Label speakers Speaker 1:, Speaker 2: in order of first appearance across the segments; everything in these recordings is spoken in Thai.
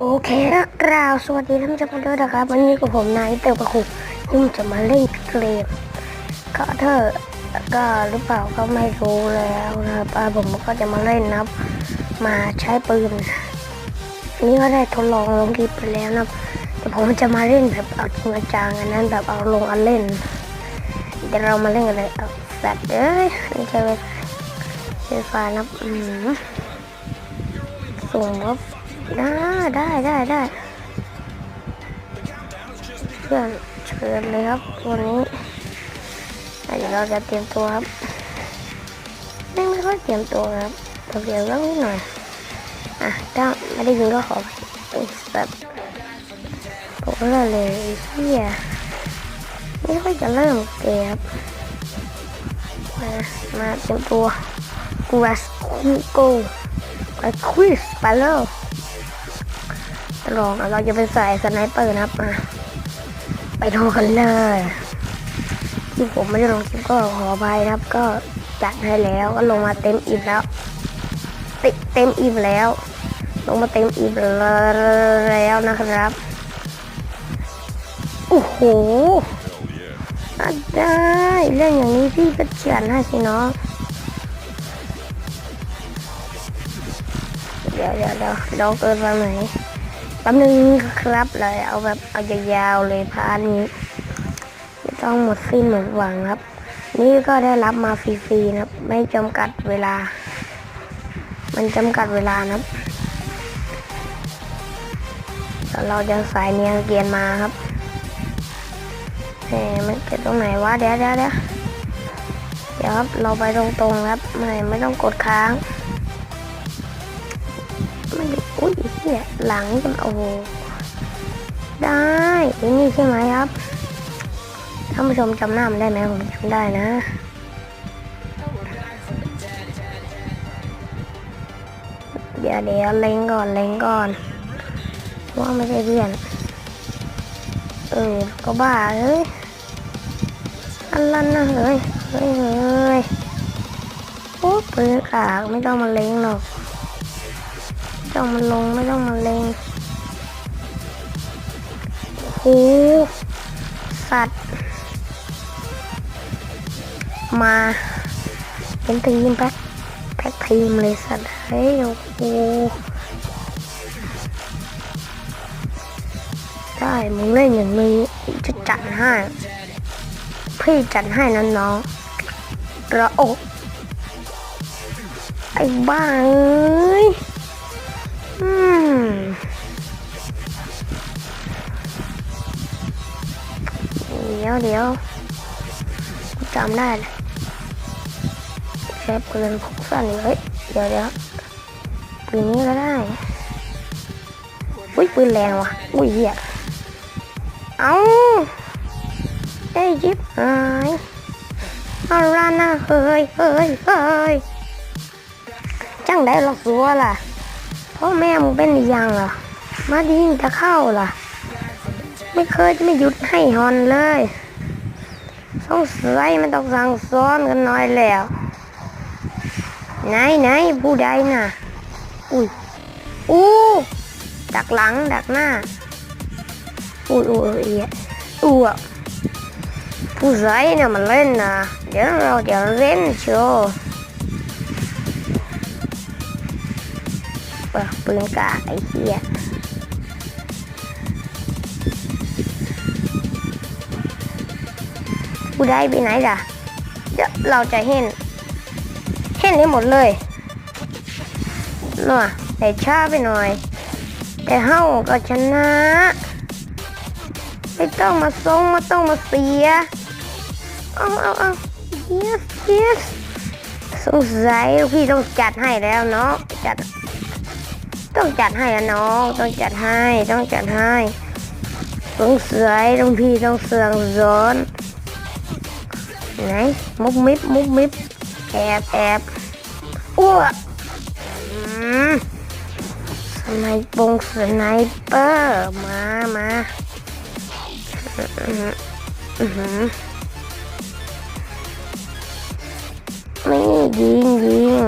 Speaker 1: โอเคกล่าวสวัสดีท่านผู้ชมด้วยนะครับวันนี้กับผมนายเตอร์ประคุยิ่งจะมาเล่นเกมก็เธอก็หรือเปล่าก็ไม่รู้แล้วนะครับผมก็จะมาเล่นนะครับ มาใช้ปืนนี่ก็ได้ทดลองลงคลิปไปแล้วนะครับ แต่ผมจะมาเล่นแบบเอาจริงจังอันนั้นแบบเอาลงอันเล่นเดี๋ยวเรามาเล่นกันเลยเอาสัตว์เอ้ยนี่ใช่ไหมใช้ไฟนับอืมส่งครับ ได้ได้ได้ได้เพื่อนเชิญเลยครับวันนี้เดี๋ยวเราจะเตรียมตัวครับไม่ไม่ค่อยเตรียมตัวครับเตรียมเรื่องนิดหน่อยอะถ้าไม่ได้ยินก็ขอไอ้สัตว์ผมก็เลยเลยไอ้เฮียไม่ค่อยจะเริ่มเกมครับมามาเตรียมตัวกูรัสคูโกไปควิสไปแล้ว ลองเราจะไปใส่สไนเปอร์นะครับมาไปดูกันเลยที่ผมไม่ได้ลงคลิปก็ขออภัยนะครับ ก็จัดให้แล้วก็ลงมาเต็มอิ่มแล้วเต็มอิ่มแล้ว ลงมาเต็มอิ่มแล้วนะครับโอ้โหได้เรื่องอย่างนี้พี่ก็เขียนให้สิน้องเดี๋ยวเดี๋ยวเดี๋ยวเราเกินไปไหน ป๊บนึงครับเลยเอาแบบเอายาวๆเลยพาร์ทนี้ไม่ต้องหมดสิ้นหมดหวังครับ นี่ก็ได้รับมาฟรีๆนะครับ ไม่จำกัดเวลา มันจำกัดเวลานะครับแต่เราจะสายเนียงเกียนมาครับเฮ้มันเป็นตรงไหนวะเดี๋ยวเดี๋ยวเดี๋ยวเดี๋ยวครับเราไปตรงๆครับไม่ไม่ต้องกดค้างไม่ด้อุ้ย เหี้ยหลังจะโอ้ได้ไอ้นี่ใช่ไหมครับท่านผู้ชมจำหน้ามันได้ไหมผมจำได้นะเดี๋ยวเดี๋ยวเล็งก่อนเล็งก่อน ว่าไม่ใช่เพื่อน เออ ก็บ้าเฮ้ยอันลันนะเฮ้ยเฮ้ยเฮ้ยโอ้ปืนขากไม่ต้องมาเล็งหรอก ต้องมาลงไม่ต้องมาเลงโหสัตว์ มาเป็นทีมแพ็คแพ็คทีมเลยสัตว์ เฮ้ย โอ้โหได้มึงเล่นอย่างนี้จะจัดให้ พี่จัดให้นะน้องระอกไอ้บ้าเอ้ย เดี๋ยวเดี๋ยวจำได้เลยใช้ปืนพกสั้นอยู่เฮ้ยเดี๋ยวเดี๋ยวปืนนี้ก็ได้อุ้ยปืนแรงว่ะอุ้ยเหี้ยเอาไอ้ยิบหายเอาละนะเฮ้ยเฮ้ยเฮ้ยจังได้หรอกสัวล่ะ พ่อแม่มึงเป็นยังเหรอมาดีนจะเข้าล่ะ ไม่เคยไม่หยุดให้ฮอนเลยสงสัยมันต้องสั่งสอนกันหน่อยแล้ว ไหนไหนผู้ใดน่ะ อุ้ยอู้ดักหลังดักหน้า อุ้ยอุ้ยเอียอู้อะผู้ใดเนี่ยมันเล่นนะเดี๋ยวเราจะเล่นโชว์ เปิดปืนกาไอ้เหี้ยผู้ได้ไปไหนล่ะเดี๋ยวเราจะเห็น เห็นให้หมดเลยหน่ะแต่ช้าไปหน่อย แต่เฮาก็ชนะ ไม่ต้องมาทรงมาต้องมาเสีย เอาเอาเอา yes yes สงสัยพี่ต้องจัดให้แล้วเนาะจัด ต้องจัดให้อะน้อง ต้องจัดให้ ต้องจัดให้ ต้องเสือยต้องพี่ต้องเสืองสอนไหนมุบมิบมุบมิบแอบแอบอ้วกสไนปงสไนเปอร์มามาอื้อหืออื้อหือนี่ยิงยิง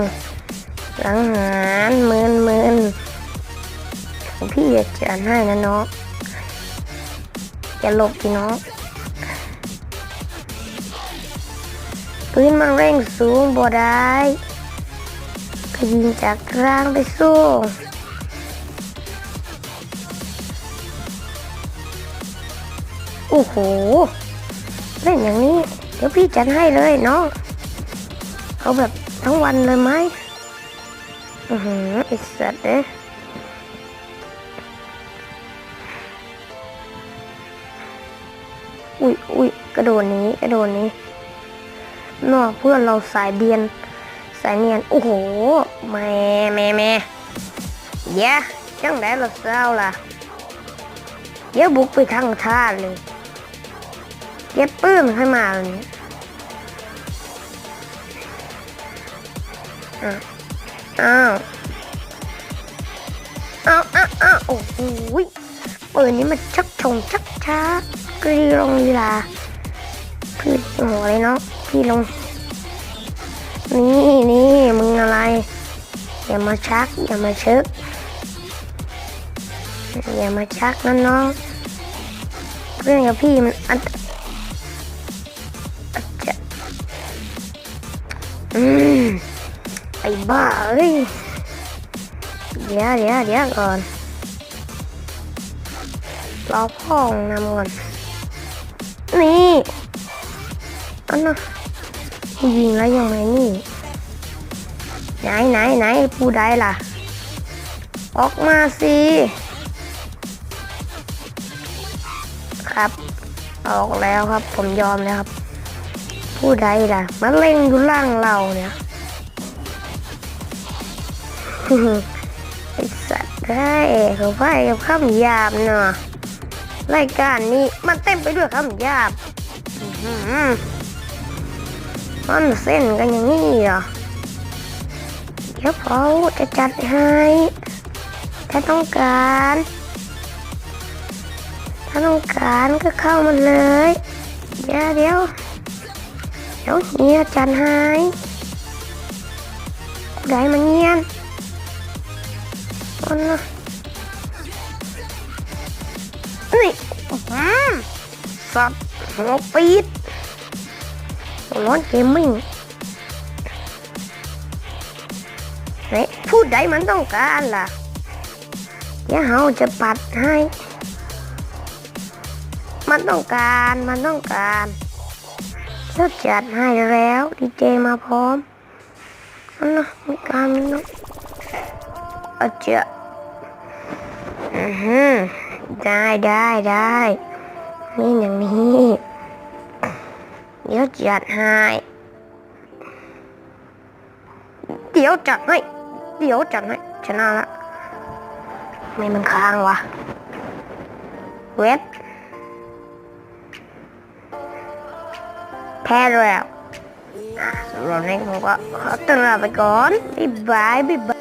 Speaker 1: หลังหารหมืนมืน พี่จะจัดให้นะน้องอย่าหลบพี่น้องปืนมันเร่งสูงบ่ได้ก็ยิงจากกลางไปสู้โอ้โหเล่นอย่างนี้ เดี๋ยวพี่จัดให้เลยน้องเอาแบบทั้งวันเลยไหมอือหือไอสัตว์เอ้ อุ้ยอุ้ยกระโดดนี้กระโดดนี้นอกเพื่อนเราสายเบียน สายเนียน โอ้โห แม่แม่แม่เดี๋ยวจังไดเราเศร้าล่ะเดี๋ยวบุกไปทางท่าเลยเย็บปื้มให้มาเลยเนี่ยอะอ้าวอ้าวอ้าวอ้าวโอ้โหยปืนนี้มันชักชงชักช้า กรีลงลีลาพี่หัวเลยเนาะพี่ลง นี่นี่มึงอะไร อย่ามาชัก อย่ามาชึกอย่ามาชักนะน้องเพื่อนกับพี่มันอันอันจะอืมไอ้บ้าเอ้ยเดี๋ยวเดี๋ยวเดี๋ยวก่อนรอพ่องนำก่อน นี่อันน่ะยิงแล้วยังไงนี่ ไหนไหนไหนผู้ใดล่ะ ออกมาสิ ครับ ออกแล้วครับ ผมยอมแล้วครับ ผู้ใดล่ะมาเล่งอยู่ล่างเราเนี่ยไอสัตว์ได้เขาไปกับคำหยาบเนาะ รายการนี้มันเต็มไปด้วยคำหยาบมันเส้นกันอย่างนี้เหรอเดี๋ยวเขาจะจัดให้ ถ้าต้องการ ถ้าต้องการก็เข้ามาเลย เดี๋ยวเดี๋ยวเดี๋ยวเฮียจัดให้ผู้ใดมาเงียนอันนะ นี่อื้าสัตว์หัวปีดร้อนเกมมิ่งไหนพูดใดมันต้องการล่ะ เดี๋ยวเราจะปัดให้ มันต้องการมันต้องการเดี๋ยวจัดให้แล้วดีเจมาพร้อมอันนะมีการมีน้องอาจจะอือฮึ ได้ได้ได้นี่อย่างนี้เดี๋ยวจัดให้เดี๋ยวจัดให้เดี๋ยวจัดให้ชนะละไม่มันค้างวะเว็บแพ้แล้วสำหรับนี้ผมก็ขอตัวลาไปก่อนบ๊ายบายบ๊ายบาย